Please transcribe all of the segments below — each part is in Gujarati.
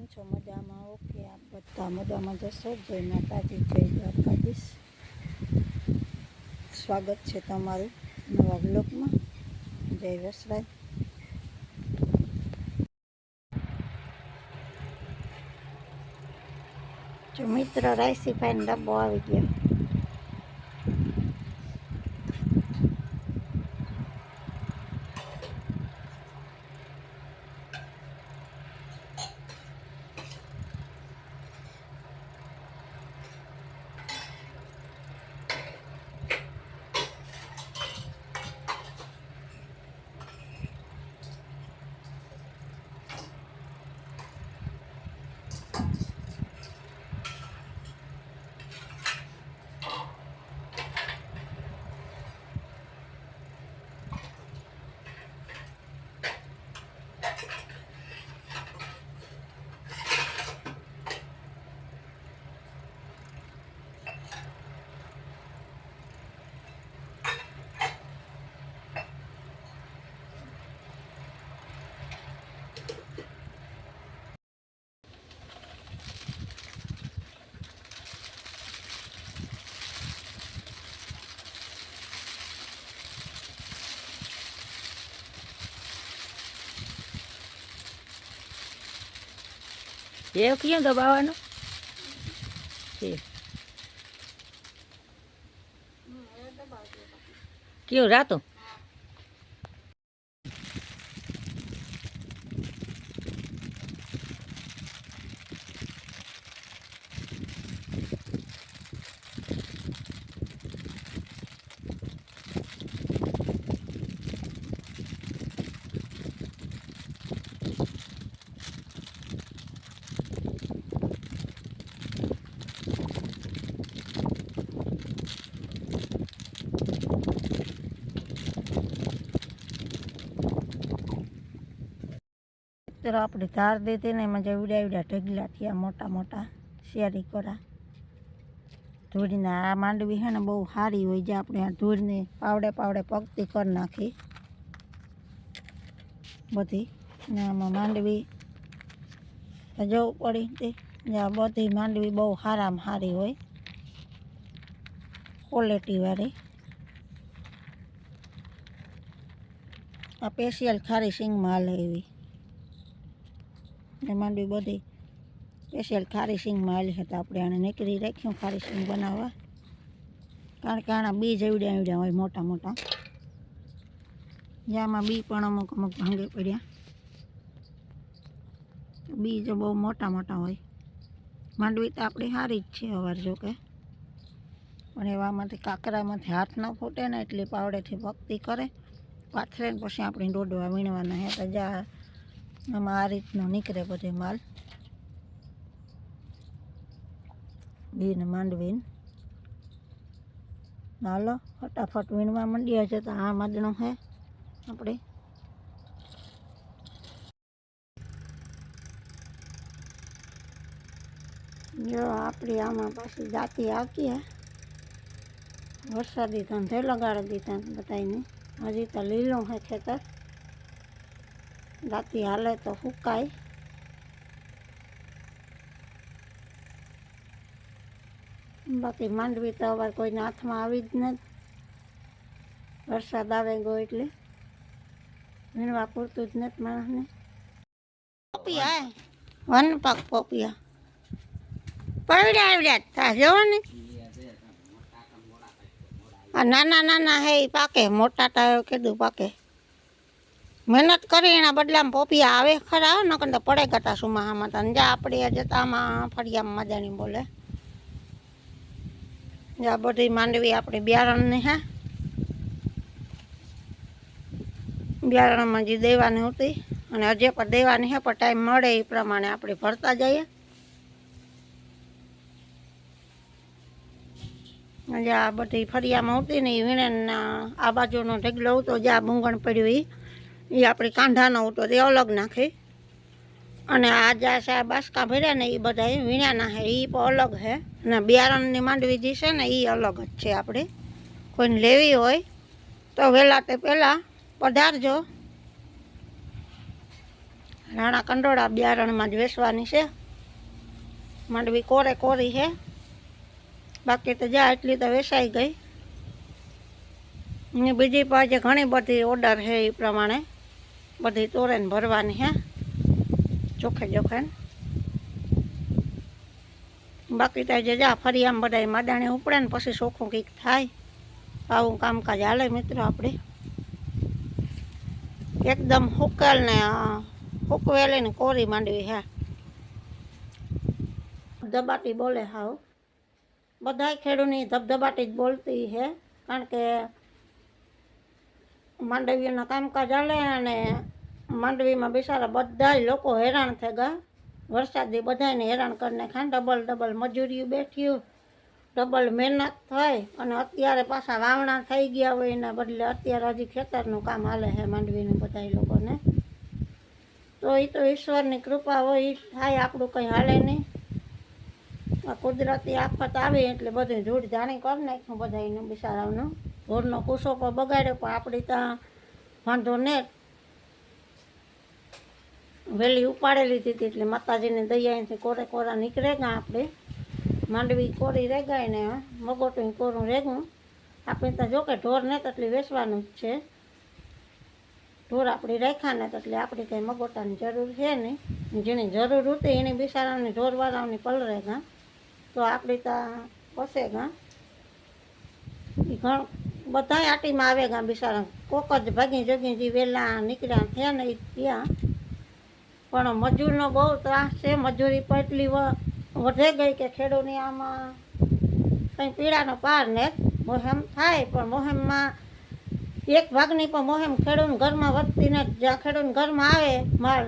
કેમ છો? મજામાં? ઓકે, આપ બધા મજામાં જશો? જય માતાજી, જય દ્વારકાધીશ. સ્વાગત છે તમારું નવા બ્લોગમાં જય વસરાય જો મિત્ર રાઈસીફાઈન ડબ્બો આવી ગયો. એ ક્યાં દબાવવાનો? રાતું રાતો? તો આપણે ધાર દેતી ને એમાં જે ઉડ્યા ઉડ્યા ઢગલા થયા, મોટા મોટા શેરી કરા. ધોળીને આ માંડવી છે ને બહુ સારી હોય જે આપણે આ ધૂળને પાવડે પાવડે પગતી કરી નાખી. બધી. ને આમાં માંડવી જવું પડી તે આ બધી માંડવી બહુ સારામાં સારી હોય. ક્વોલિટીવાળી આ સ્પેશિયલ ખારી સિંગમાં હાલે એવી. ને માંડવી બધી સ્પેશિયલ ખારી સિંગમાં આવેલી હતી આપણે આને નીકળી રાખ્યું ખારી સિંગ બનાવવા. કારણ કે આના બીજ એવડ્યા એવડ્યા હોય, મોટા મોટા. જ્યાંમાં બી પણ અમુક અમુક ભાંગે પડ્યા. બીજ બહુ મોટા મોટા હોય. માંડવી તો આપણી સારી જ છે અવાર જો કે પણ એવામાંથી કાકરામાંથી હાથ ન ફૂટે ને એટલી પાવડેથી ભક્તિ કરે. પાથરે પછી આપણે દોડવા વીણવાના હે તો જા આમાં આ રીતનો નીકળે બધે માલ. બીન, માંડવીન. હાલો, ફટાફટ વીણવા માંડ્યા છે તો આ માંડણો હે આપણે. જો આપણી આમાં પાછી જાતિ આવતી હે. વરસાદી ધંધે લગાડી દીધા બધાને હજી તો લીલું હે ખેતર. રાતી હાલે તો સુકાય બાકી માંડવી તો હવે કોઈના હાથમાં આવી જ નથી. વરસાદ આવે ગયો એટલે વીણવા પૂરતું જ નથી માણસને. પોપિયા વન પાક પોપિયા. પડ્યા આવડ્યા તા જોવો ને. આ નાના નાના હે પાકે મોટા ટાયો કીધું પાકે. મહેનત કરી, એના બદલામાં પોપિયા આવે ખરા, નકર તો પડે ગતા સુમાહામાં તને જા આપણે જતામાં ફળિયામાં મજાની બોલે. જા બધી માંડવી આપણી બિયારણની હે. બિયારણમાં જે દેવાની હતી, અને હજી પણ દેવાની હે, પણ ટાઈમ મળે એ પ્રમાણે આપણે ભરતા જઈએ. જ્યાં બધી ફરિયામાં ઉતી ને એ વીણેના આ બાજુનો ઢગલો હતો, જ્યાં મૂંગણ પડ્યું એ એ આપણે કાંધાનો ઉટો તે અલગ નાખે. અને આ જ્યાં છે બાસકા ભર્યા ને એ બધા વીણ્યા નાખે એ પણ અલગ હે. અને બિયારણની માંડવી જે છે ને એ અલગ જ છે આપણે કોઈને લેવી હોય, તો વહેલા તે પહેલાં પધારજો. રાણા કંડોળા બિયારણમાં જ વેસવાની છે. માંડવી કોરે કોરી છે બાકી તો જા એટલી તો વેસાઈ ગઈ. ને બીજી પાસે ઘણી બધી ઓર્ડર છે એ પ્રમાણે. બધી તોરેને ભરવાની હે. ચોખ્ખે ચોખે બાકી તો જે જા, ફરી આમ બધા માદાણી ઉપડે ને પછી ચોખ્ખું કંઈક થાય. આવું કામકાજ હાલે મિત્રો આપણે એકદમ હુકેલ ને હુકવેલી ને કોરી માંડવી હે. ધબાટી બોલે હાવ. બધાય ખેડૂની ધબધબાટી જ બોલતી હે, કારણ કે માંડવીઓના કામકાજ હાલે અને માંડવીમાં બિચારા બધા લોકો હેરાન થઈ ગયા. વરસાદથી બધાને હેરાન કરીને ખાન ડબલ ડબલ મજૂરી બેઠ્યું ડબલ મહેનત થાય અને અત્યારે પાછા વાવણા થઈ ગયા હોય એના બદલે અત્યારે હજી ખેતરનું કામ હાલે છે માંડવીનું બધા લોકોને. તો એ તો ઈશ્વરની કૃપા હોય એ થાય, આપણું કંઈ હાલે નહીં. આ કુદરતી આફત આવી એટલે બધું ધૂળ જાણી કરી નાખ્યું બધાને બિચારાઓનું. કૂસો પણ બગાડ્યો પણ આપણી ત્યાં વાંધો ને વહેલી ઉપાડી લીધી હતી એટલે માતાજીની દયાથી કોરે કોરા નીકળે ગયા આપણે. માંડવી કોરી રેગાય ને મગોટું કોરું રેગું. આપણે ત્યાં જોકે ઢોર ને તટલી વેચવાનું જ છે. ઢોર આપણી રાખ્યા ને એટલે આપણી કંઈ મગોટાની જરૂર છે નહીં. જેની જરૂર હતી એની બિચારાની ઢોરવાળાઓની પલરે ગા. તો આપણે ત્યાં પસે ગા. ઈ ઘણ બધાય આટીમાં આવે ગા બિચારા. કોક જ ભાગી જગી જે વહેલા નીકળ્યા, થયા ને ત્યાં પણ મજૂરનો બહુ ત્રાસ છે, મજૂરી પણ એટલી વધે ગઈ કે ખેડૂતની આમાં કંઈ પીડાનો પાર ને મોહેમ થાય, પણ મોહેમમાં એક ભાગની પણ મોહેમ ખેડૂત ઘરમાં વધતી ને જ્યાં ખેડૂત ઘરમાં આવે માલ,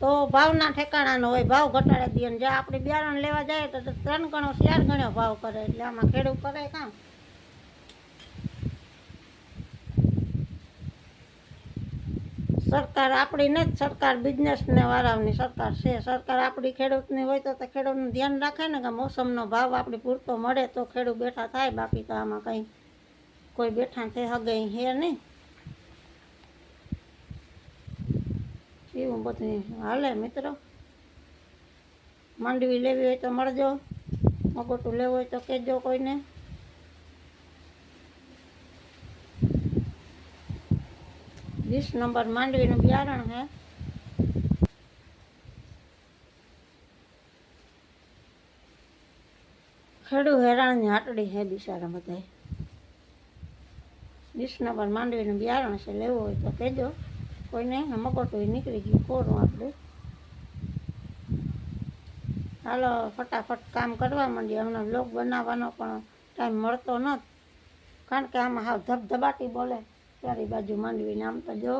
તો ભાવના ઠેકાણાનો હોય, ભાવ ઘટાડી દે. ને જ્યાં આપણે બિયારણ લેવા જાય તો ત્રણ ગણો, ચાર ગણો ભાવ કરે. એટલે આમાં ખેડૂત કરે કાં સરકાર આપણી ને જ સરકાર બિઝનેસને વાળાની સરકાર છે. સરકાર આપણી ખેડૂતની હોય તો ખેડૂતનું ધ્યાન રાખે ને કે મોસમનો ભાવ આપણે પૂરતો મળે તો ખેડૂત બેઠા થાય, બાકી તો આમાં કંઈ કોઈ બેઠા થઈ હગે હે નહીં. એવું બધું હાલે મિત્રો. માંડવી લેવી હોય તો મળજો, મગોટું લેવું હોય તો કહેજો કોઈને. વીસ નંબર માંડવીનું બિયારણ છે. ખેડૂ હેરાણની હાટડી છે બિચારા બધાય. વીસ નંબર માંડવીનું બિયારણ છે, લેવું હોય તો કહેજો. કોઈને હોય નીકળી ગયું કોરું આપણું હાલો, ફટાફટ કામ કરવા માંડીએ. હમણાં લોક બનાવવાનો પણ ટાઈમ મળતો નથી કારણ કે આમાં હાવ ધબધબાટી બોલે. ચારી બાજુ માંડવી નામ તો જો